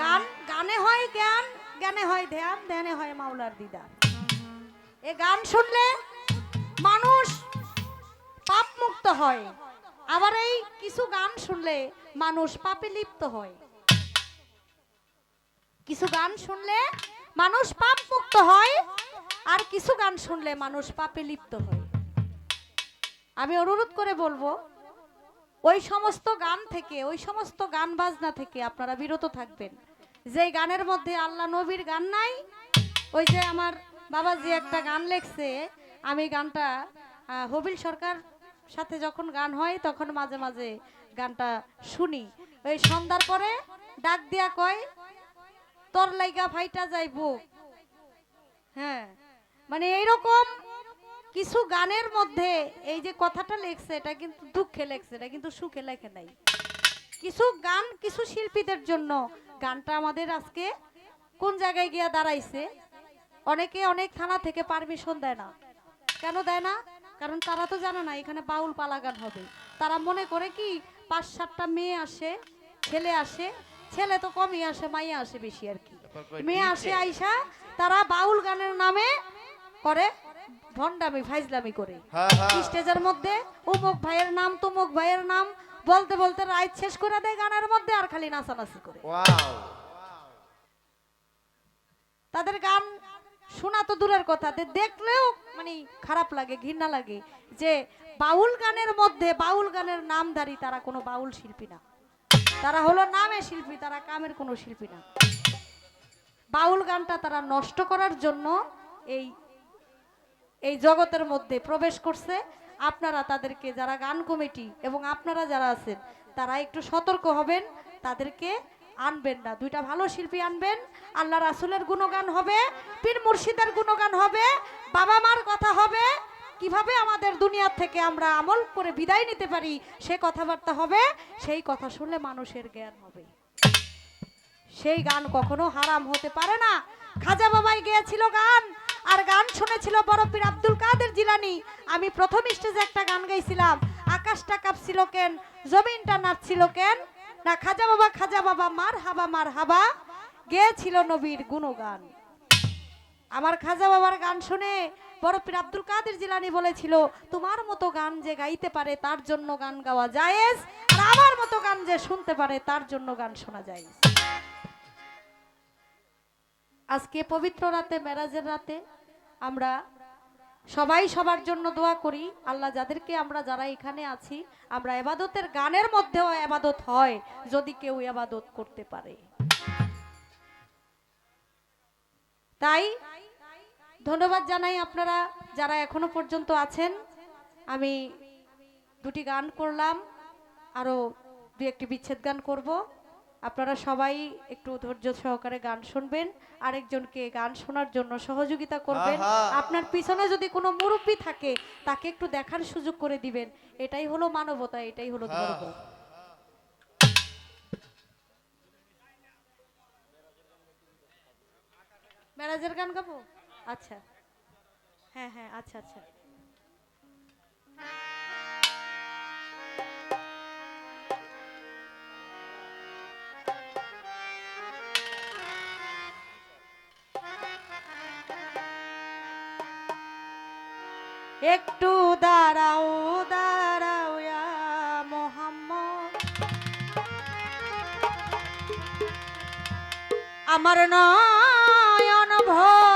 গান, গানে হয় জ্ঞান, জ্ঞানে হয় ধ্যান, ধ্যানে হয় মাওলার দিদার। এ গান শুনলে মানুষ পাপ মুক্ত হয়। আবার এই কিছু গান শুনলে মানুষ পাপে লিপ্ত হয়। কিছু গান শুনলে মানুষ পাপ মুক্ত হয়, আর কিছু গান শুনলে মানুষ পাপে লিপ্ত হয়। আমি অনুরোধ করে বলব ওই সমস্ত গান থেকে, ওই সমস্ত গান বাজনা থেকে আপনারা বিরত থাকবেন। যে গানের মধ্যে আল্লাহ নবীর গান নাই, ওই যে আমার বাবা যে একটা গান লেখছে, আমি গানটা হবিল সরকার সাথে যখন গান হয়, তখন মাঝে মাঝে গানটা শুনি। ওই সন্ধ্যার পরে ডাক দিয়া কয়, তোর লাইগা ফাইটা যাই বুক হ্যাঁ মানে এইরকম কিছু গানের মধ্যে এই যে কথাটা লেখছে এটা কিন্তু দুঃখে লেখছে এটা কিন্তু সুখে লেখে নাই। কিছু গান কিছু শিল্পীদের জন্য গানটা আমাদের আজকে কোন জায়গায় গিয়া দাঁড়াইছে? অনেকে অনেক থানা থেকে পারমিশন দেয় না। কেন দেয় না? কারণ তারা তো জানে না এখানে বাউল পালা গান হবে। তারা মনে করে কি পাঁচ সাতটা মেয়ে আসে ছেলে আসে ছেলে তো কমই আসে মাইয়া আসে বেশি আর কি। মেয়ে আসে আইসা তারা বাউল গানের নামে করে। ভণ্ডামি ফাইজলামি করে। হ্যাঁ হ্যাঁ। স্টেজের মধ্যে উমুক ভাইয়ের নাম তুমুক ভাইয়ের নাম বলতে বলতে রাইট শেষ করে দেয় গানের মধ্যে আর খালি নাচানাচি করে। তাদের গান শোনা তো দূরের কথা দেখলেও মানে খারাপ লাগে ঘৃণা লাগে যে বাউল গানের মধ্যে বাউল গানের নামধারী তারা কোনো বাউল শিল্পী না। তারা হলো নামে শিল্পী তারা কামের কোনো শিল্পী না। বাউল গানটা তারা নষ্ট করার জন্য এই এই জগতের মধ্যে প্রবেশ করছে, আপনারা তাদেরকে যারা গান কমিটি এবং আপনারা যারা আছেন, তারা একটু সতর্ক হবেন, তাদেরকে আনবেন না। দুইটা ভালো শিল্পী আনবেন, আল্লাহ রাসুলের গুণগান হবে, পীর মুর্শিদের গুণগান হবে বাবা মার কথা হবে, কীভাবে আমাদের দুনিয়ার থেকে আমরা আমল করে বিদায় নিতে পারি, সে কথাবার্তা হবে, সেই কথা শুনলে মানুষের জ্ঞান হবে। সেই গান কখনো হারাম হতে পারে না। খাজা বাবাই গেয়েছিল গান আর গান শুনেছিল বরফির আব্দুল কাদের জিলানি। আমি প্রথম স্টেজে একটা গান গাইছিলাম। আকাশটা কাঁপছিল কেন? জমিনটা নাচছিল কেন? না, খাজা বাবা খাজা বাবা মার হাবা মার হাবা গেয়েছিল নবীর গুণগান। আমার খাজা বাবার গান শুনে বরফির আব্দুল কাদের জিলানি বলেছিল, তোমার মতো গান যে গাইতে পারে তার জন্য গান গাওয়া জায়েজ, আর আমার মতো গান যে শুনতে পারে তার জন্য গান শোনা যায় আজকে পবিত্র রাতে, মেরাজের রাতে আমরা সবাই সবার জন্য দোয়া করি। আল্লাহ যাদেরকে আমরা যারা এখানে আছি, আমরা এবাদতের গানের মধ্যেও এবাদত হয়, যদি কেউ এবাদত করতে পারে। তাই ধন্যবাদ জানাই আপনারা যারা এখনও পর্যন্ত আছেন। আমি দুটি গান করলাম, আরও দু একটি বিচ্ছেদ গান করব। আপনারা সবাই একটু ধৈর্য সহকারে গান শুনবেন আরেকজনকে গান শোনার জন্য সহযোগিতা করবেন। আপনার পিছনে যদি কোনো মুরব্বী থাকে তাকে একটু দেখার সুযোগ করে দিবেন। এটাই হলো মানবতা এটাই হলো। ধর্ম। মেরাজের গান গাবো? আচ্ছা। হ্যাঁ হ্যাঁ আচ্ছা আচ্ছা। একটু দাঁড়াও দাঁড়াও মোহাম্মদ। আমার নয়ন ভরে